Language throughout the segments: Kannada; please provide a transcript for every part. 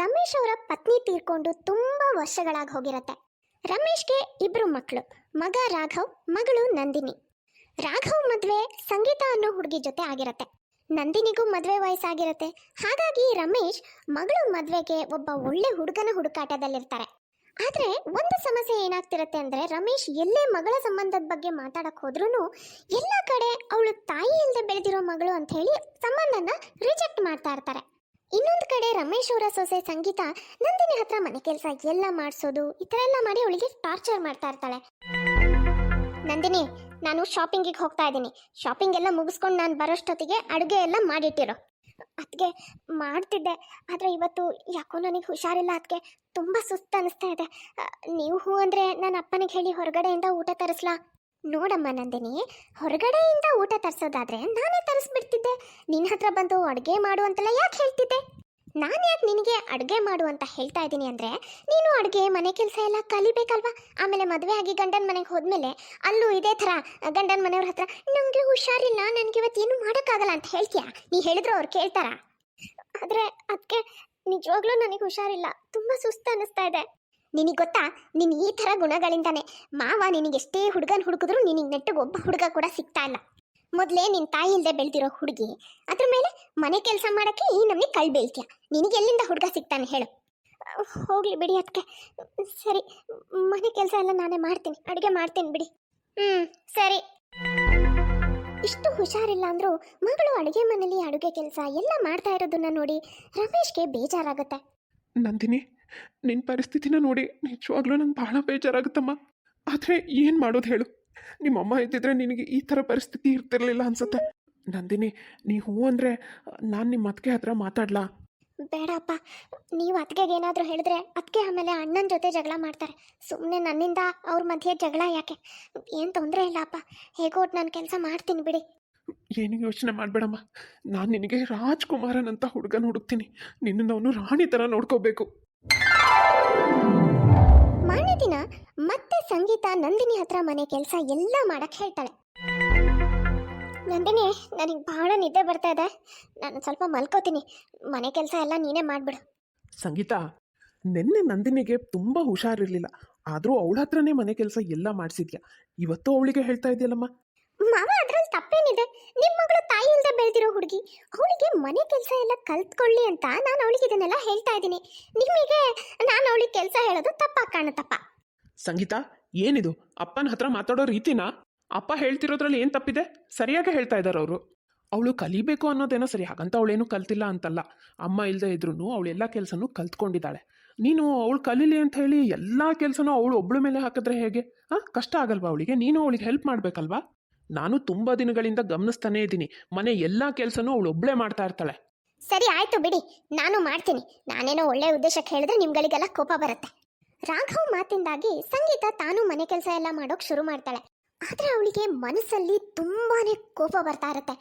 ರಮೇಶ್ ಅವರ ಪತ್ನಿ ತೀರ್ಕೊಂಡು ತುಂಬಾ ವರ್ಷಗಳಾಗಿ ಹೋಗಿರತ್ತೆ. ರಮೇಶ್ಗೆ ಇಬ್ರು ಮಕ್ಕಳು ಮಗ ರಾಘವ್, ಮಗಳು ನಂದಿನಿ. ರಾಘವ್ ಮದುವೆ ಸಂಗೀತ ಅನ್ನೋ ಹುಡುಗಿ ಜೊತೆ ಆಗಿರತ್ತೆ. ನಂದಿನಿಗೂ ಮದುವೆ ವಯಸ್ಸಾಗಿರತ್ತೆ. ಹಾಗಾಗಿ ರಮೇಶ್ ಮಗಳು ಮದುವೆಗೆ ಒಬ್ಬ ಒಳ್ಳೆ ಹುಡುಗನ ಹುಡುಕಾಟದಲ್ಲಿರ್ತಾರೆ. ಆದ್ರೆ ಒಂದು ಸಮಸ್ಯೆ ಏನಾಗ್ತಿರತ್ತೆ ಅಂದ್ರೆ ರಮೇಶ್ ಎಲ್ಲೇ ಮಗಳ ಸಂಬಂಧದ ಬಗ್ಗೆ ಮಾತಾಡಕ್ಕೆ ಹೋದ್ರೂ ಎಲ್ಲ ಕಡೆ ಅವಳು ತಾಯಿ ಇಲ್ಲದೆ ಬೆಳೆದಿರೋ ಮಗಳು ಅಂತ ಹೇಳಿ ಸಂಬಂಧನ ರಿಜೆಕ್ಟ್ ಮಾಡ್ತಾ ಇರ್ತಾರೆ. ಇನ್ನೊಂದು ಕಡೆ ರಮೇಶ್ ಅವರ ಸೊಸೆ ಸಂಗೀತ ನಂದಿನಿ ಹತ್ರ ಮನೆ ಕೆಲಸ ಎಲ್ಲ ಮಾಡಿಸೋದು, ಈ ಥರ ಎಲ್ಲ ಮಾಡಿ ಅವಳಿಗೆ ಟಾರ್ಚರ್ ಮಾಡ್ತಾ ಇರ್ತಾಳೆ. ನಂದಿನಿ, ನಾನು ಶಾಪಿಂಗಿಗೆ ಹೋಗ್ತಾ ಇದ್ದೀನಿ. ಶಾಪಿಂಗ್ ಎಲ್ಲ ಮುಗಿಸ್ಕೊಂಡು ನಾನು ಬರೋಷ್ಟೊತ್ತಿಗೆ ಅಡುಗೆ ಎಲ್ಲ ಮಾಡಿಟ್ಟಿರೋ. ಅದಕ್ಕೆ ಮಾಡ್ತಿದ್ದೆ, ಆದರೆ ಇವತ್ತು ಯಾಕೋ ನನಗೆ ಹುಷಾರಿಲ್ಲ ಅದಕ್ಕೆ ತುಂಬ ಸುಸ್ತು ಅನಿಸ್ತಾ ಇದೆ. ನೀವು ಹೂ ಅಂದರೆ ನನ್ನ ಅಪ್ಪನಿಗೆ ಹೇಳಿ ಹೊರಗಡೆಯಿಂದ ಊಟ ತರಿಸ್ಲಾ? ನೋಡಮ್ಮ ನಂದಿನಿ, ಹೊರಗಡೆಯಿಂದ ಊಟ ತರಿಸೋದಾದ್ರೆ ನಾನೇ ತರಿಸ್ಬಿಡ್ತಿದ್ದೆ. ನಿನ್ನ ಹತ್ರ ಬಂದು ಅಡುಗೆ ಮಾಡು ಅಂತೆಲ್ಲ ಯಾಕೆ ಹೇಳ್ತಿದ್ದೆ? ನಾನು ಯಾಕೆ ನಿನಗೆ ಅಡುಗೆ ಮಾಡು ಅಂತ ಹೇಳ್ತಾ ಇದ್ದೀನಿ ಅಂದರೆ, ನೀನು ಅಡುಗೆ, ಮನೆ ಕೆಲಸ ಎಲ್ಲ ಕಲಿಬೇಕಲ್ವಾ? ಆಮೇಲೆ ಮದುವೆ ಆಗಿ ಗಂಡನ ಮನೆಗೆ ಹೋದ್ಮೇಲೆ ಅಲ್ಲೂ ಇದೇ ಥರ ಗಂಡನ ಮನೆಯವ್ರ ಹತ್ರ ನನಗೆ ಹುಷಾರಿಲ್ಲ ನನಗೆ ಇವತ್ತು ಏನು ಮಾಡೋಕ್ಕಾಗಲ್ಲ ಅಂತ ಹೇಳ್ತೀಯಾ? ನೀ ಹೇಳಿದ್ರು ಅವ್ರು ಕೇಳ್ತಾರಾ? ಆದರೆ ಅದಕ್ಕೆ ನಿಜವಾಗ್ಲೂ ನನಗೆ ಹುಷಾರಿಲ್ಲ. ತುಂಬ ಸುಸ್ತು ಅನ್ನಿಸ್ತಾ ಇದೆ. ನಿನಗೆ ಗೊತ್ತಾ? ನೀನು ಈ ಥರ ಗುಣಗಳಿಂದಾನೆ ಮಾವ ನಿನಗೆಷ್ಟೇ ಹುಡುಗನ ಹುಡುಕಿದ್ರು ನಿನಗೆ ನೆಟ್ಟಗೆ ಒಬ್ಬ ಹುಡುಗ ಕೂಡ ಸಿಗ್ತಾ ಇಲ್ಲ. ಮೊದಲೇ ನಿನ್ನ ತಾಯಿ ಇಲ್ಲದೆ ಬೆಳೆದಿರೋ ಹುಡುಗಿ, ಅದ್ರ ಮೇಲೆ ಮನೆ ಕೆಲಸ ಮಾಡೋಕ್ಕೆ ಈ ನಮಗೆ ಕಳ್ ಬೀಳ್ತೀಯ? ನಿನಗೆ ಎಲ್ಲಿಂದ ಹುಡುಗ ಸಿಗ್ತಾನೆ ಹೇಳು. ಹೋಗಲಿ ಬಿಡಿ ಅದಕ್ಕೆ ಸರಿ, ಮನೆ ಕೆಲಸ ಎಲ್ಲ ನಾನೇ ಮಾಡ್ತೀನಿ. ಅಡುಗೆ ಮಾಡ್ತೀನಿ ಬಿಡಿ. ಹ್ಞೂ ಸರಿ. ಇಷ್ಟು ಹುಷಾರಿಲ್ಲ ಅಂದರೂ ಮಗಳು ಅಡುಗೆ ಮನೇಲಿ ಅಡುಗೆ ಕೆಲಸ ಎಲ್ಲ ಮಾಡ್ತಾ ಇರೋದನ್ನ ನೋಡಿ ರಮೇಶ್ಗೆ ಬೇಜಾರಾಗುತ್ತೆ. ನಂದಿನಿ ನಿನ್ನ ಪರಿಸ್ಥಿತಿನ ನೋಡಿ ನಿಜವಾಗ್ಲೂ ನಂಗೆ ಭಾಳ ಬೇಜಾರಾಗುತ್ತಮ್ಮ. ಆದರೆ ಏನು ಮಾಡೋದು ಹೇಳು. ನಿಮ್ಮಮ್ಮ ಇದ್ದಿದ್ರೆ ನಿನಗೆ ಈ ಥರ ಪರಿಸ್ಥಿತಿ ಇರ್ತಿರ್ಲಿಲ್ಲ ಅನ್ಸುತ್ತೆ. ನಂದಿನಿ ನೀ ಹೂ ಅಂದರೆ ನಾನು ನಿಮ್ಮ ಅತ್ತಿಗೆ ಹತ್ರ ಮಾತಾಡ್ಲಾ? ಬೇಡಪ್ಪ ನೀವು ಅತ್ತಿಗೆಗೆ ಏನಾದರೂ ಹೇಳಿದ್ರೆ ಅದಕ್ಕೆ ಆಮೇಲೆ ಅಣ್ಣನ ಜೊತೆ ಜಗಳ ಮಾಡ್ತಾರೆ. ಸುಮ್ಮನೆ ನನ್ನಿಂದ ಅವ್ರ ಮಧ್ಯೆ ಜಗಳ ಯಾಕೆ? ಏನು ತೊಂದರೆ ಇಲ್ಲಪ್ಪ ಹೇಗೋಟ್ ಹೇಗೋ ನಾನು ಕೆಲಸ ಮಾಡ್ತೀನಿ ಬಿಡಿ. ಏನು ಯೋಚನೆ ಮಾಡಬೇಡಮ್ಮ. ನಾನು ನಿನಗೆ ರಾಜ್ಕುಮಾರನ್ ಅಂತ ಹುಡುಗನ ಹುಡುಕ್ತೀನಿ ನಿನ್ನನ್ನು ಅವನು ರಾಣಿ ಥರ ನೋಡ್ಕೋಬೇಕು. ಮಾರನೇ ದಿನ ಮತ್ತೆ ಸಂಗೀತ ನಂದಿನಿ ಹತ್ರ ಮನೆ ಕೆಲಸ ಎಲ್ಲ ಮಾಡಕ್ಕೆ ಹೇಳ್ತಾಳೆ. ನಂದಿನಿ ನನಗೆ ಬಹಳ ನಿದ್ದೆ ಬರ್ತಾ ಇದೆ. ನಾನು ಸ್ವಲ್ಪ ಮಲ್ಕೋತೀನಿ. ಮನೆ ಕೆಲಸ ಎಲ್ಲ ನೀನೇ ಮಾಡಿಬಿಡು. ಸಂಗೀತ ನಿನ್ನೆ ನಂದಿನಿಗೆ ತುಂಬ ಹುಷಾರಿರಲಿಲ್ಲ. ಆದರೂ ಅವಳ ಹತ್ರನೇ ಮನೆ ಕೆಲಸ ಎಲ್ಲ ಮಾಡಿಸಿದ್ಯಾ? ಇವತ್ತು ಅವಳಿಗೆ ಹೇಳ್ತಾ ಇದೆಯಲ್ಲಮ್ಮ? ಮಾವ ಅದ್ರಲ್ಲಿ ತಪ್ಪೇನಿದೆ ನಿಮ್ಮ ಮಗಳು ತಾಯಿ ಇಲ್ಲದೆ ಬೆಳೆದಿರೋ ಹುಡುಗಿ ಅವಳಿಗೆ ಮನೆ ಕೆಲಸ ಎಲ್ಲ ಕಲ್ತ್ಕೊಳ್ಳಿ ಅಂತ ನಾನು ಅವಳಿಗೆ ಇದನ್ನೆಲ್ಲ ಹೇಳ್ತಾ ಇದ್ದೀನಿ. ನಿಮಗೆ ನಾನು ಅವಳಿಗೆ ಕೆಲಸ ಹೇಳೋದು ತಪ್ಪಾಗಿ ಕಾಣುತ್ತಪ್ಪ ಸಂಗೀತ, ಏನಿದು? ಅಪ್ಪನ ಹತ್ರ ಮಾತಾಡೋ ರೀತಿನಾ? ಅಪ್ಪ ಹೇಳ್ತಿರೋದ್ರಲ್ಲಿ ಏನು ತಪ್ಪಿದೆ? ಸರಿಯಾಗಿ ಹೇಳ್ತಾ ಇದ್ದಾರೆ ಅವರು. ಅವಳು ಕಲಿಬೇಕು ಅನ್ನೋದೇನೋ ಸರಿ, ಹಾಗಂತ ಅವಳೇನು ಕಲ್ತಿಲ್ಲ ಅಂತಲ್ಲ. ಅಮ್ಮ ಇಲ್ಲದೆ ಇದ್ರೂ ಅವಳೆಲ್ಲ ಕೆಲಸನೂ ಕಲ್ತ್ಕೊಂಡಿದ್ದಾಳೆ. ನೀನು ಅವಳು ಕಲೀಲಿ ಅಂತ ಹೇಳಿ ಎಲ್ಲ ಕೆಲಸನೂ ಅವಳು ಒಬ್ಳು ಮೇಲೆ ಹಾಕಿದ್ರೆ ಹೇಗೆ? ಹಾಂ ಕಷ್ಟ ಆಗಲ್ವಾ ಅವಳಿಗೆ? ನೀನು ಅವಳಿಗೆ ಹೆಲ್ಪ್ ಮಾಡಬೇಕಲ್ವಾ? ನಾನು ತುಂಬ ದಿನಗಳಿಂದ ಗಮನಿಸ್ತಾನೇ ಇದ್ದೀನಿ. ಮನೆ ಎಲ್ಲಾ ಕೆಲಸನೂ ಅವಳು ಒಬ್ಳೆ ಮಾಡ್ತಾ ಇರ್ತಾಳೆ. ಸರಿ, ಆಯ್ತು ಬಿಡಿ. ನಾನು ಮಾಡ್ತೀನಿ. ನಾನೇನೋ ಒಳ್ಳೆ ಉದ್ದೇಶಕ್ಕೆ ಹೇಳಿದ್ರೆ ನಿಮ್ಗಳಿಗೆಲ್ಲ ಕೋಪ ಬರುತ್ತೆ. ರಾಘವ್ ಮಾತಿಂದಾಗಿ ಸಂಗೀತ ತಾನು ಮನೆ ಕೆಲಸ ಎಲ್ಲ ಮಾಡೋಕ್ ಶುರು ಮಾಡ್ತಾಳೆ. ಆದ್ರೆ ಅವಳಿಗೆ ಮನಸ್ಸಲ್ಲಿ ತುಂಬಾನೇ ಕೋಪ ಬರ್ತಾ ಇರುತ್ತೆ.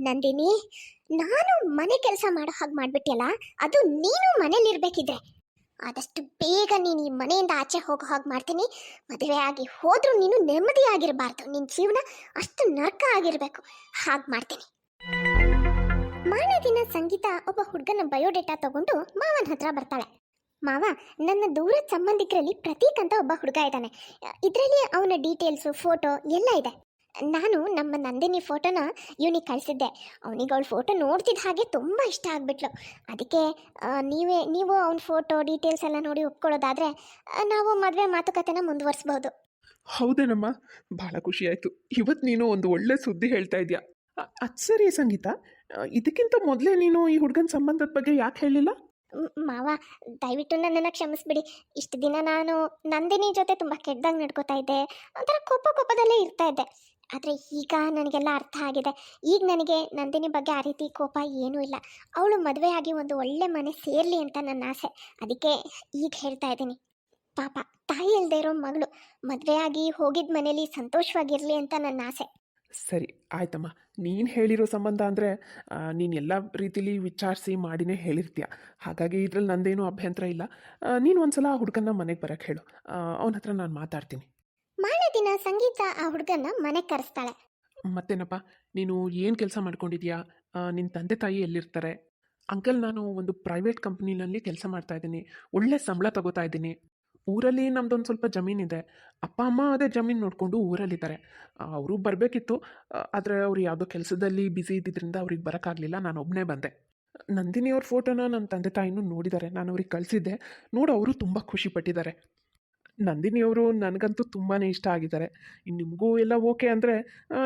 ನಂದಿನಿ, ನಾನು ಮನೆ ಕೆಲಸ ಮಾಡೋ ಹಾಗೆ ಮಾಡ್ಬಿಟ್ಟಿಯಲ್ಲ ಅದು ನೀನು ಮನೇಲಿರ್ಬೇಕಿದ್ರೆ. ಆದಷ್ಟು ಬೇಗ ನೀನು ಈ ಮನೆಯಿಂದ ಆಚೆ ಹೋಗೋ ಹಾಗೆ ಮಾಡ್ತೀನಿ. ಮದುವೆ ಆಗಿ ಹೋದ್ರೂ ನೀನು ನೆಮ್ಮದಿಯಾಗಿರಬಾರ್ದು. ನಿನ್ನ ಜೀವನ ಅಷ್ಟು ನರ್ಕ ಆಗಿರಬೇಕು. ಹಾಗೆ ಮಾಡ್ತೀನಿ. ಮಾರನೇ ದಿನ ಸಂಗೀತ ಒಬ್ಬ ಹುಡುಗನ ಬಯೋಡೇಟಾ ತಗೊಂಡು ಮಾವನ ಹತ್ರ ಬರ್ತಾಳೆ. ಮಾವ, ನನ್ನ ದೂರದ ಸಂಬಂಧಿಕರಲ್ಲಿ ಪ್ರತೀಕ್ ಅಂತ ಒಬ್ಬ ಹುಡುಗ ಇದ್ದಾನೆ. ಇದರಲ್ಲಿ ಅವನ ಡೀಟೇಲ್ಸು, ಫೋಟೋ ಎಲ್ಲ ಇದೆ. ನಾನು ನಮ್ಮ ನಂದಿನಿ ಫೋಟೋನ ಇವನಿಗೆ ಕಳಿಸಿದ್ದೆ. ಅವನಿಗೆ ಅವಳ ಫೋಟೋ ನೋಡ್ತಿದ್ದ ಹಾಗೆ ತುಂಬ ಇಷ್ಟ ಆಗಿಬಿಟ್ಲು. ಅದಕ್ಕೆ ನೀವೇ ನೀವು ಅವನ ಫೋಟೋ ಡೀಟೇಲ್ಸ್ ಎಲ್ಲ ನೋಡಿ ಒಪ್ಕೊಳ್ಳೋದಾದ್ರೆ ನಾವು ಮದುವೆ ಮಾತುಕತೆನ ಮುಂದುವರಿಸ್ಬೋದು. ಹೌದೇನಮ್ಮ? ಭಾಳ ಖುಷಿ ಆಯಿತು. ಇವತ್ತು ನೀನು ಒಂದು ಒಳ್ಳೆ ಸುದ್ದಿ ಹೇಳ್ತಾ ಇದೆಯಾ? ಅದು ಸರಿ ಸಂಗೀತ. ಇದಕ್ಕಿಂತ ಮೊದಲೇ ನೀನು ಈ ಹುಡುಗನ ಸಂಬಂಧದ ಬಗ್ಗೆ ಯಾಕೆ ಹೇಳಿಲ್ಲ ಮಾವ ದಯವಿಟ್ಟು ನನ್ನನ್ನು ಕ್ಷಮಿಸ್ಬಿಡಿ. ಇಷ್ಟು ದಿನ ನಾನು ನಂದಿನಿ ಜೊತೆ ತುಂಬ ಕೆಟ್ಟದಾಗಿ ನಡ್ಕೋತಾ ಇದ್ದೆ. ಒಂಥರ ಕೋಪ ಕೋಪದಲ್ಲೇ ಇರ್ತಾ ಇದ್ದೆ. ಆದರೆ ಈಗ ನನಗೆಲ್ಲ ಅರ್ಥ ಆಗಿದೆ. ಈಗ ನನಗೆ ನಂದಿನಿ ಬಗ್ಗೆ ಆ ರೀತಿ ಕೋಪ ಏನೂ ಇಲ್ಲ. ಅವಳು ಮದುವೆ ಆಗಿ ಒಂದು ಒಳ್ಳೆ ಮನೆ ಸೇರಲಿ ಅಂತ ನನ್ನ ಆಸೆ. ಅದಕ್ಕೆ ಈಗ ಹೇಳ್ತಾ ಇದ್ದೀನಿ. ಪಾಪ, ತಾಯಿ ಇಲ್ಲದೆ ಇರೋ ಮಗಳು ಮದುವೆಯಾಗಿ ಹೋಗಿದ್ದ ಮನೇಲಿ ಸಂತೋಷವಾಗಿರಲಿ ಅಂತ ನನ್ನ ಆಸೆ. ಸರಿ, ಆಯ್ತಮ್ಮ. ನೀನು ಹೇಳಿರೋ ಸಂಬಂಧ ಅಂದರೆ ನೀನು ಎಲ್ಲ ರೀತಿಲಿ ವಿಚಾರಿಸಿ ಮಾಡಿನೇ ಹೇಳಿರ್ತೀಯ. ಹಾಗಾಗಿ ಇದ್ರಲ್ಲಿ ನಂದೇನೂ ಅಭ್ಯಂತರ ಇಲ್ಲ. ನೀನು ಒಂದ್ಸಲ ಆ ಹುಡುಗನ ಮನೆಗೆ ಬರೋಕ್ಕೆ ಹೇಳು. ಅವನ ಹತ್ರ ನಾನು ಮಾತಾಡ್ತೀನಿ. ಮಾರನೇ ದಿನ ಸಂಗೀತ ಆ ಹುಡುಗನ್ನ ಮನೆ ಕರೆಸ್ತಾಳೆ. ಮತ್ತೇನಪ್ಪ, ನೀನು ಏನು ಕೆಲಸ ಮಾಡ್ಕೊಂಡಿದ್ಯಾ? ನಿನ್ನ ತಂದೆ ತಾಯಿ ಎಲ್ಲಿರ್ತಾರೆ? ಅಂಕಲ್, ನಾನು ಒಂದು ಪ್ರೈವೇಟ್ ಕಂಪ್ನಿನಲ್ಲಿ ಕೆಲಸ ಮಾಡ್ತಾ ಇದ್ದೀನಿ. ಒಳ್ಳೆ ಸಂಬಳ ತಗೋತಾ ಇದ್ದೀನಿ. ಊರಲ್ಲಿ ನಮ್ದೊಂದು ಸ್ವಲ್ಪ ಜಮೀನಿದೆ. ಅಪ್ಪ, ಅಮ್ಮ ಅದೇ ಜಮೀನು ನೋಡಿಕೊಂಡು ಊರಲ್ಲಿದ್ದಾರೆ. ಅವರು ಬರಬೇಕಿತ್ತು. ಆದರೆ ಅವ್ರು ಯಾವುದೋ ಕೆಲಸದಲ್ಲಿ ಬ್ಯುಸಿ ಇದ್ದಿದ್ದರಿಂದ ಅವ್ರಿಗೆ ಬರೋಕ್ಕಾಗಲಿಲ್ಲ. ನಾನು ಒಬ್ಬನೇ ಬಂದೆ. ನಂದಿನಿ ಅವ್ರ ಫೋಟೋನ ನನ್ನ ತಂದೆ ತಾಯಿನೂ ನೋಡಿದ್ದಾರೆ. ನಾನು ಅವ್ರಿಗೆ ಕಳಿಸಿದ್ದೆ. ನೋಡು, ಅವರು ತುಂಬ ಖುಷಿ ಪಟ್ಟಿದ್ದಾರೆ. ನಂದಿನಿ ಅವರು ನನಗಂತೂ ತುಂಬಾ ಇಷ್ಟ ಆಗಿದ್ದಾರೆ. ಇನ್ನು ನಿಮಗೂ ಎಲ್ಲ ಓಕೆ ಅಂದರೆ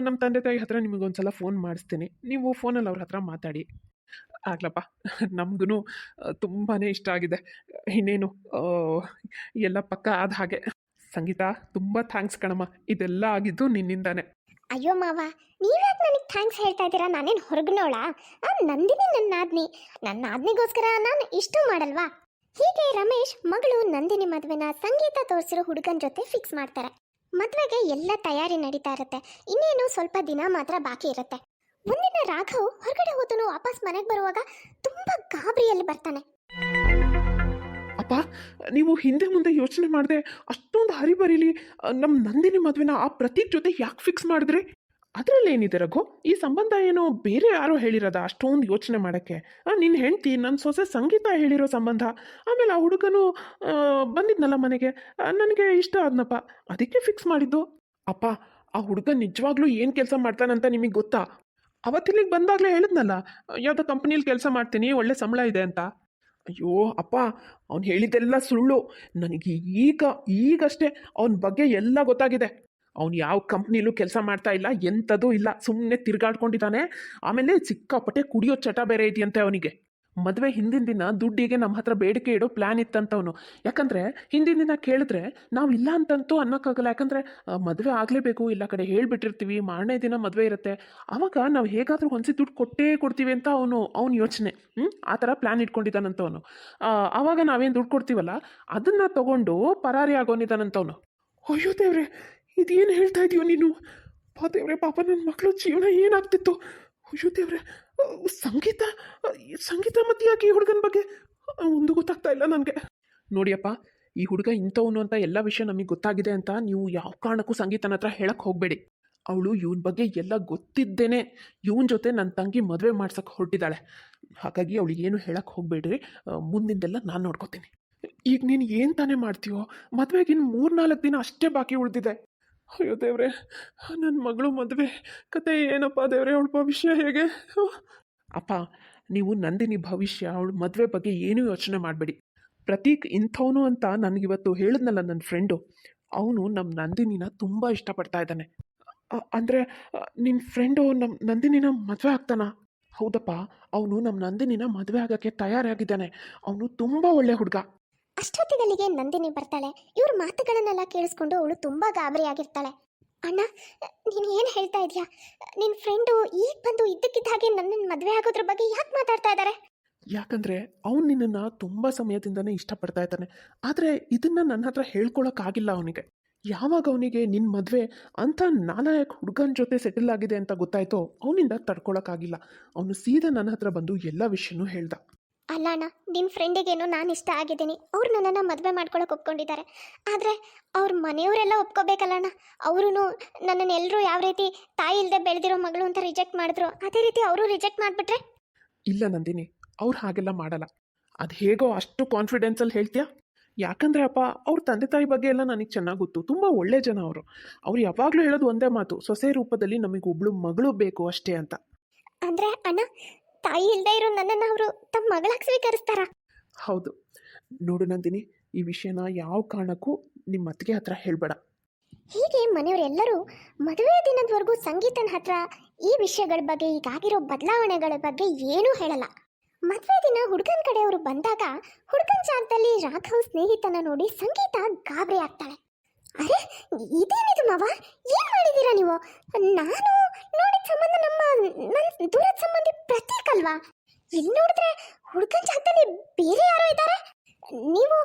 ನಮ್ಮ ತಂದೆ ತಾಯಿ ಹತ್ರ ನಿಮಗೊಂದು ಸಲ ಫೋನ್ ಮಾಡಿಸ್ತೀನಿ. ನೀವು ಫೋನಲ್ಲಿ ಅವ್ರ ಹತ್ರ ಮಾತಾಡಿ. ಆಗ್ಲಪ್ಪ. ನಮಗೂ ತುಂಬಾ ಇಷ್ಟ ಆಗಿದೆ. ಇನ್ನೇನು ಎಲ್ಲ ಪಕ್ಕ ಆದ ಹಾಗೆ. ಸಂಗೀತ, ತುಂಬ ಥ್ಯಾಂಕ್ಸ್ ಕಣಮ್ಮ. ಇದೆಲ್ಲ ಆಗಿದ್ದು ನಿನ್ನಿಂದಾನೆ. ಅಯ್ಯೋ ಮಾವ, ನೀವ್ಯಾಕೆ ನನಗೆ ಥ್ಯಾಂಕ್ಸ್ ಹೇಳ್ತಾ ಇದ್ದೀರಾ? ನಾನೇನು ಹೊರಗ್ನೋಳ? ನಂದಿನಿ ನನ್ನ ಆದ್ನಿ ನನ್ನ ಆದ್ನಿಗೋಸ್ಕರ ನಾನು ಇಷ್ಟು ಮಾಡಲ್ವಾ? ಹೀಗೆ ರಮೇಶ್ ಮಗಳು ನಂದಿನಿ ಮದುವೆನ ಸಂಗೀತ ತೋರಿಸಿರೋ ಹುಡುಗನ ಜೊತೆ ಫಿಕ್ಸ್ ಮಾಡ್ತಾರೆ. ಮದುವೆಗೆ ಎಲ್ಲ ತಯಾರಿ ನಡೀತಾ ಇರುತ್ತೆ. ಇನ್ನೇನು ಸ್ವಲ್ಪ ದಿನ ಮಾತ್ರ ಬಾಕಿ ಇರುತ್ತೆ. ಮುಂದಿನ ರಾಘವ್ ಹೊರಗಡೆ ಹೋದನು ವಾಪಸ್ ಮನೆಗೆ ಬರುವಾಗ ತುಂಬಾ ಗಾಬರಿಯಲ್ಲಿ ಬರ್ತಾನೆ. ಅಪ್ಪ, ನೀವು ಹಿಂದೆ ಮುಂದೆ ಯೋಚನೆ ಮಾಡದೆ ಅಷ್ಟೊಂದು ಹರಿಬರಿಲಿ ನಮ್ಮ ನಂದಿನಿ ಮದುವೆನ ಆ ಪ್ರತೀಕ್ ಜೊತೆ ಯಾಕೆ ಫಿಕ್ಸ್ ಮಾಡಿದ್ರಿ? ಅದರಲ್ಲಿ ಏನಿದೆ ರಘು? ಈ ಸಂಬಂಧ ಏನೋ ಬೇರೆ ಯಾರೋ ಹೇಳಿರೋದ? ಅಷ್ಟೊಂದು ಯೋಚನೆ ಮಾಡೋಕ್ಕೆ. ನಿನ್ನ ಹೆಂಡತಿ ನನ್ನ ಸೊಸೆ ಸಂಗೀತ ಹೇಳಿರೋ ಸಂಬಂಧ. ಆಮೇಲೆ ಆ ಹುಡುಗನು ಬಂದಿದ್ನಲ್ಲ ಮನೆಗೆ. ನನಗೆ ಇಷ್ಟ ಆದ್ನಪ್ಪ. ಅದಕ್ಕೆ ಫಿಕ್ಸ್ ಮಾಡಿದ್ದು. ಅಪ್ಪ, ಆ ಹುಡುಗ ನಿಜವಾಗ್ಲೂ ಏನು ಕೆಲಸ ಮಾಡ್ತಾನಂತ ನಿಮಗೆ ಗೊತ್ತಾ? ಅವತ್ತಿಲ್ಲಿಗೆ ಬಂದಾಗಲೇ ಹೇಳಿದ್ನಲ್ಲ, ಯಾವುದೋ ಕಂಪ್ನಿಲಿ ಕೆಲಸ ಮಾಡ್ತೀನಿ, ಒಳ್ಳೆ ಸಂಬಳ ಇದೆ ಅಂತ. ಅಯ್ಯೋ, ಅಪ್ಪ, ಅವ್ನು ಹೇಳಿದ್ದೆಲ್ಲ ಸುಳ್ಳು. ನನಗೆ ಈಗ ಈಗಷ್ಟೇ ಅವನ ಬಗ್ಗೆ ಎಲ್ಲ ಗೊತ್ತಾಗಿದೆ. ಅವ್ನು ಯಾವ ಕಂಪ್ನಿಲೂ ಕೆಲಸ ಮಾಡ್ತಾ ಇಲ್ಲ ಎಂಥದ್ದು ಇಲ್ಲ ಸುಮ್ಮನೆ ತಿರ್ಗಾಡ್ಕೊಂಡಿದ್ದಾನೆ. ಆಮೇಲೆ ಸಿಕ್ಕಾಪಟ್ಟೆ ಕುಡಿಯೋ ಚಟ ಬೇರೆ ಇದೆಯಂತೆ ಅವನಿಗೆ. ಮದುವೆ ಹಿಂದಿನ ದಿನ ದುಡ್ಡಿಗೆ ನಮ್ಮ ಹತ್ರ ಬೇಡಿಕೆ ಇಡೋ ಪ್ಲ್ಯಾನ್ ಇತ್ತಂತವನು. ಯಾಕಂದರೆ, ಹಿಂದಿನ ದಿನ ಕೇಳಿದ್ರೆ, ನಾವು ಇಲ್ಲ ಅಂತಂತೂ ಅನ್ನೋಕ್ಕಾಗಲ್ಲ. ಯಾಕಂದರೆ ಮದುವೆ ಆಗಲೇಬೇಕು, ಇಲ್ಲ ಕಡೆ ಹೇಳಿಬಿಟ್ಟಿರ್ತೀವಿ, ಮಾರನೇ ದಿನ ಮದುವೆ ಇರುತ್ತೆ. ಆವಾಗ ನಾವು ಹೇಗಾದರೂ ಹೊಂದಿಸಿ ದುಡ್ಡು ಕೊಟ್ಟೇ ಕೊಡ್ತೀವಿ ಅಂತ ಅವನು, ಅವ್ನ ಯೋಚನೆ. ಹ್ಞೂ ಆ ಥರ ಪ್ಲ್ಯಾನ್ ಇಟ್ಕೊಂಡಿದ್ದಾನಂತವನು. ಆವಾಗ ನಾವೇನು ದುಡ್ಡು ಕೊಡ್ತೀವಲ್ಲ, ಅದನ್ನು ತಗೊಂಡು ಪರಾರಿ ಆಗೋನಿದ್ದಾನಂತವನು. ಅಯ್ಯೋ ದೇವ್ರೆ! ಇದೇನು ಹೇಳ್ತಾ ಇದೀಯೋ ನೀನು? ಪಾ ದೇವ್ರೆ, ಪಾಪ ನನ್ನ ಮಕ್ಕಳು ಜೀವನ ಏನಾಗ್ತಿತ್ತು? ಅಯ್ಯೋ ದೇವ್ರೆ ಸಂಗೀತ ಸಂಗೀತ ಮತ್ತೆ ಯಾಕೆ ಈ ಹುಡುಗನ ಬಗ್ಗೆ? ಒಂದು ಗೊತ್ತಾಗ್ತಾ ಇಲ್ಲ ನನಗೆ. ನೋಡಿಯಪ್ಪ, ಈ ಹುಡುಗ ಇಂಥವನು ಅಂತ ಎಲ್ಲ ವಿಷಯ ನಮಗೆ ಗೊತ್ತಾಗಿದೆ ಅಂತ ನೀವು ಯಾವ ಕಾರಣಕ್ಕೂ ಸಂಗೀತನ ಹತ್ರ ಹೇಳಕ್ಕೆ ಹೋಗಬೇಡಿ. ಅವಳು ಇವನ ಬಗ್ಗೆ ಎಲ್ಲ ಗೊತ್ತಿದ್ದೇನೆ. ಇವನ ಜೊತೆ ನನ್ನ ತಂಗಿ ಮದುವೆ ಮಾಡ್ಸಕ್ಕೆ ಹೊರಟಿದ್ದಾಳೆ ಹಾಗಾಗಿ ಅವಳಿಗೆ ಏನು ಹೇಳಕ್ಕೆ ಹೋಗಬೇಡ್ರಿ. ಮುಂದಿಂದೆಲ್ಲ ನಾನು ನೋಡ್ಕೋತೀನಿ. ಈಗ ನೀನು ಏನು ತಾನೇ ಮಾಡ್ತೀಯೋ, ಮದುವೆಗೆ ಇನ್ನು ಮೂರು ನಾಲ್ಕು ದಿನ ಅಷ್ಟೇ ಬಾಕಿ ಉಳಿದಿದೆ. ಅಯ್ಯೋ ದೇವ್ರೆ ನನ್ನ ಮಗಳು ಮದುವೆ. ಕತೆ ಏನಪ್ಪ ದೇವ್ರೆ, ಅವಳ ಭವಿಷ್ಯ ಹೇಗೆ? ಅಪ್ಪ, ನೀವು ನಂದಿನಿ ಭವಿಷ್ಯ, ಅವಳ ಮದುವೆ ಬಗ್ಗೆ ಏನೂ ಯೋಚನೆ ಮಾಡಬೇಡಿ. ಪ್ರತೀಕ್ ಇಂಥವನು ಅಂತ ನನಗಿವತ್ತು ಹೇಳಿದ್ನಲ್ಲ ನನ್ನ ಫ್ರೆಂಡು. ಅವನು ನಮ್ಮ ನಂದಿನಿನ ತುಂಬ ಇಷ್ಟಪಡ್ತಾ ಇದ್ದಾನೆ. ಅಂದರೆ ನಿನ್ನ ಫ್ರೆಂಡು ನಮ್ಮ ನಂದಿನಿನ ಮದುವೆ ಆಗ್ತಾನಾ? ಹೌದಪ್ಪ, ಅವನು ನಮ್ಮ ನಂದಿನಿನ ಮದುವೆ ಆಗೋಕ್ಕೆ ತಯಾರಾಗಿದ್ದಾನೆ. ಅವನು ತುಂಬ ಒಳ್ಳೆ ಹುಡುಗ. ಅಷ್ಟೊತ್ತಿಗಲ್ಲಿಗೆ ನಂದಿನಿ ಬರ್ತಾಳೆ. ಇವ್ರ ಮಾತುಗಳನ್ನೆಲ್ಲ ಕೇಳಿಸ್ಕೊಂಡು ಅವಳು ತುಂಬಾ ಗಾಬರಿ ಆಗಿರ್ತಾಳೆ. ಅಣ್ಣ, ನೀನು ಏನು ಹೇಳ್ತಾ ಇದೀಯಾ? ನಿನ್ನ ಫ್ರೆಂಡು ಈಗ ಬಂದು ಇದ್ದಕ್ಕಿದ್ದ ಹಾಗೆ ನನ್ನನ್ನು ಮದುವೆ ಆಗೋದ್ರ ಬಗ್ಗೆ ಯಾಕೆ ಮಾತಾಡ್ತಾ ಇದ್ದಾರೆ ಯಾಕಂದರೆ ಅವನು ನಿನ್ನನ್ನು ತುಂಬ ಸಮಯದಿಂದನೇ ಇಷ್ಟಪಡ್ತಾ ಇದ್ದಾನೆ. ಆದರೆ ಇದನ್ನು ನನ್ನ ಹತ್ರ ಹೇಳ್ಕೊಳಕ್ಕಾಗಿಲ್ಲ ಅವನಿಗೆ. ಯಾವಾಗ ಅವನಿಗೆ ನಿನ್ನ ಮದುವೆ ಅಂಥ ನಾಲಾಯಕ್ ಹುಡುಗನ ಜೊತೆ ಸೆಟಲ್ ಆಗಿದೆ ಅಂತ ಗೊತ್ತಾಯ್ತೋ ಅವನಿಂದ ತಡ್ಕೊಳಕ್ಕಾಗಿಲ್ಲ ಅವನು ಸೀದಾ ನನ್ನ ಹತ್ರ ಬಂದು ಎಲ್ಲ ವಿಷಯನೂ ಹೇಳ್ದ. ಅಲ್ಲ ಅಣ್ಣ ನಿನ್ನ ಫ್ರೆಂಡಿಗೇನು ನಾನು ಇಷ್ಟ ಆಗಿದ್ದೀನಿ. ಅವ್ರು ನನ್ನನ್ನು ಮದುವೆ ಮಾಡ್ಕೊಳಕ್ಕೆ ಒಪ್ಕೊಂಡಿದ್ದಾರೆ. ಆದರೆ ಅವ್ರ ಮನೆಯವರೆಲ್ಲ ಒಪ್ಕೋಬೇಕಲ್ಲ ಅಣ್ಣ. ಅವರು ನನ್ನನ್ನು ಎಲ್ಲರೂ ಯಾವ ರೀತಿ ತಾಯಿ ಇಲ್ಲದೆ ಬೆಳೆದಿರೋ ಮಗಳು ಅಂತ ರಿಜೆಕ್ಟ್ ಮಾಡಿದ್ರು. ಅದೇ ರೀತಿ ಅವರು ರಿಜೆಕ್ಟ್ ಮಾಡಿಬಿಟ್ರೆ? ಇಲ್ಲ ನಂದಿನಿ ಅವ್ರು ಹಾಗೆಲ್ಲ ಮಾಡಲ್ಲ. ಅದು ಹೇಗೋ ಅಷ್ಟು ಕಾನ್ಫಿಡೆನ್ಸಲ್ಲಿ ಹೇಳ್ತೀಯಾ? ಯಾಕಂದ್ರೆ ಅಪ್ಪ ಅವ್ರ ತಂದೆ ತಾಯಿ ಬಗ್ಗೆ ಎಲ್ಲ ನನಗೆ ಚೆನ್ನಾಗಿ ಗೊತ್ತು. ತುಂಬ ಒಳ್ಳೆ ಜನ ಅವರು. ಅವ್ರು ಯಾವಾಗಲೂ ಹೇಳೋದು ಒಂದೇ ಮಾತು ಸೊಸೆ ರೂಪದಲ್ಲಿ ನಮಗೆ ಒಬ್ಳು ಮಗಳು ಬೇಕು ಅಷ್ಟೇ ಅಂತ. ಅಂದರೆ ಅಣ್ಣ ತಾಯಿ ಇಲ್ಲದೆ ಇರೋ ನನ್ನನ್ನು ಅವರು ತಮ್ಮ ಮಗಳಾಗಿ ಸ್ವೀಕರಿಸ್ತಾರ. ಹೌದು. ನೋಡು ನಂದಿನಿ ಈ ವಿಷಯನ ಯಾವ ಕಾರಣಕ್ಕೂ ನಿಮ್ಮ ಅತ್ತಿಗೆ ಹತ್ರ ಹೇಳಬೇಡ. ಹೀಗೆ ಮನೆಯವರೆಲ್ಲರೂ ಮದುವೆ ದಿನದವರೆಗೂ ಸಂಗೀತನ ಹತ್ರ ಈ ವಿಷಯಗಳ ಬಗ್ಗೆ ಈಗಾಗಿರೋ ಬದಲಾವಣೆಗಳ ಬಗ್ಗೆ ಏನೂ ಹೇಳಲ್ಲ. ಮದುವೆ ದಿನ ಹುಡುಗನ ಕಡೆಯವರು ಬಂದಾಗ ಹುಡುಗನ ಜಾಗದಲ್ಲಿ ರಾಘವ್ ಸ್ನೇಹಿತನ ನೋಡಿ ಸಂಗೀತ ಗಾಬರಿ ಆಗ್ತಾಳೆ. ಅರೆ ಇದೇನಿದು ಮಾವ? ಏನ್ ಮಾಡಿದೀರಾ ನೀವು? ನಾನು ನೋಡಿದ ಸಂಬಂಧ ನಮ್ಮ ನನ್ನ ಸಂಬಂಧಿ ಪ್ರತೀಕ್ ಅಲ್ವಾ ಇಲ್ಲಿ ನೋಡಿದ್ರೆ ಹುಡುಗನ ಜಾಗದಲ್ಲಿ ಬೇರೆ ಯಾರೋ ಇದ್ದಾರೆ ನೀವು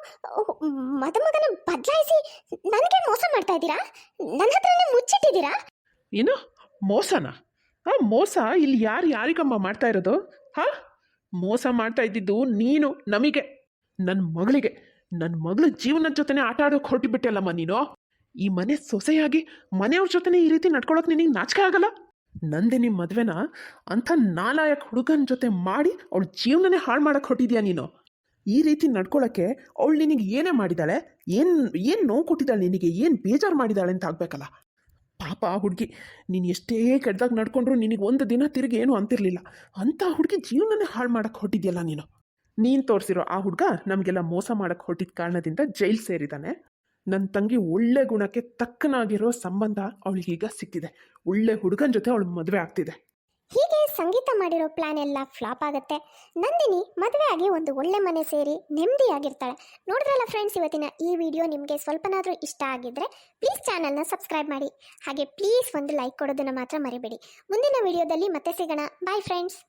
ಮದಮಗನ ಬದಲಾಯಿಸಿ ನನಗೆ ಮೋಸ ಮಾಡ್ತಾ ಇದ್ದೀರಾ? ನನ್ನ ಹತ್ರನೇ ಮುಚ್ಚಿಟ್ಟಿದ್ದೀರಾ? ಏನು ಮೋಸನಾ? ಆ, ಮೋಸ ಇಲ್ಲಿ ಯಾರು ಯಾರಿಗಮ್ಮ ಮಾಡ್ತಾ ಇರೋದು? ಹಾ? ಮೋಸ ಮಾಡ್ತಾ ಇದ್ದಿದ್ದು ನೀನು, ನಮಗೆ. ನನ್ನ ಮಗಳಿಗೆ. ನನ್ನ ಮಗಳ ಜೀವನದ ಜೊತೆನೇ ಆಟ ಆಡೋಕೆ ಹೊರಟಿಬಿಟ್ಟೆಲ್ಲಮ್ಮ ನೀನು. ಈ ಮನೆ ಸೊಸೆಯಾಗಿ ಮನೆಯವ್ರ ಜೊತೆನೇ ಈ ರೀತಿ ನಡ್ಕೊಳಕ್ಕೆ ನಿನಗೆ ನಾಚಿಕೆ ಆಗಲ್ಲ? ನಂದಿನಿ ಮದುವೆನ ಅಂಥ ನಾಲಾಯಕ್ ಹುಡುಗನ ಜೊತೆ ಮಾಡಿ ಅವಳ ಜೀವನನೇ ಹಾಳು ಮಾಡಕ್ಕೆ ಹೊಟ್ಟಿದ್ಯಾ ನೀನು? ಈ ರೀತಿ ನಡ್ಕೊಳ್ಳೋಕ್ಕೆ ಅವಳು ನಿನಗೆ ಏನೇ ಮಾಡಿದಾಳೆ, ಏನು ಏನು ನೋವು ಕೊಟ್ಟಿದ್ದಾಳೆ ನಿನಗೆ, ಏನು ಬೇಜಾರು ಮಾಡಿದಾಳೆ ಅಂತ ಆಗಬೇಕಲ್ಲ? ಪಾಪ ಆ ಹುಡುಗಿ, ನೀನು ಎಷ್ಟೇ ಕೆಡ್ದಾಗ ನಡ್ಕೊಂಡ್ರು ನಿನಗೆ ಒಂದು ದಿನ ತಿರುಗಿ ಏನು ಅಂತಿರಲಿಲ್ಲ. ಅಂಥ ಹುಡುಗಿ ಜೀವನನೇ ಹಾಳು ಮಾಡಕ್ಕೆ ಹೊಟ್ಟಿದ್ಯಲ್ಲ ನೀನು? ನೀನು ತೋರಿಸಿರೋ ಆ ಹುಡುಗ ನಮಗೆಲ್ಲ ಮೋಸ ಮಾಡಕ್ಕೆ ಹೊಟ್ಟಿದ ಕಾರಣದಿಂದ ಜೈಲ್ ಸೇರಿದ್ದಾನೆ ನನ್ನ ತಂಗಿ ಒಳ್ಳೆ ಗುಣಕ್ಕೆ ತಕ್ಕನಾಗಿರೋ ಸಂಬಂಧ ಅವಳಿಗೀಗ ಸಿಕ್ಕಿದೆ. ಒಳ್ಳೆ ಹುಡುಗನ ಜೊತೆ ಅವಳು ಮದುವೆ ಆಗ್ತಿದೆ. ಹೀಗೆ ಸಂಗೀತ ಮಾಡಿರೋ ಪ್ಲಾನ್ ಎಲ್ಲ ಫ್ಲಾಪ್ ಆಗುತ್ತೆ. ನಂದಿನಿ ಮದುವೆ ಆಗಿ ಒಂದು ಒಳ್ಳೆ ಮನೆ ಸೇರಿ ನೆಮ್ಮದಿಯಾಗಿರ್ತಾಳೆ ನೋಡಿದ್ರಲ್ಲ ಫ್ರೆಂಡ್ಸ್ ಇವತ್ತಿನ ಈ ವಿಡಿಯೋ ನಿಮಗೆ ಸ್ವಲ್ಪನಾದರೂ ಇಷ್ಟ ಆಗಿದ್ರೆ ಪ್ಲೀಸ್ ಚಾನಲ್ನ ಸಬ್ಸ್ಕ್ರೈಬ್ ಮಾಡಿ. ಹಾಗೆ ಪ್ಲೀಸ್ ಒಂದು ಲೈಕ್ ಕೊಡೋದನ್ನು ಮಾತ್ರ ಮರಿಬೇಡಿ. ಮುಂದಿನ ವಿಡಿಯೋದಲ್ಲಿ ಮತ್ತೆ ಸಿಗೋಣ. Bye friends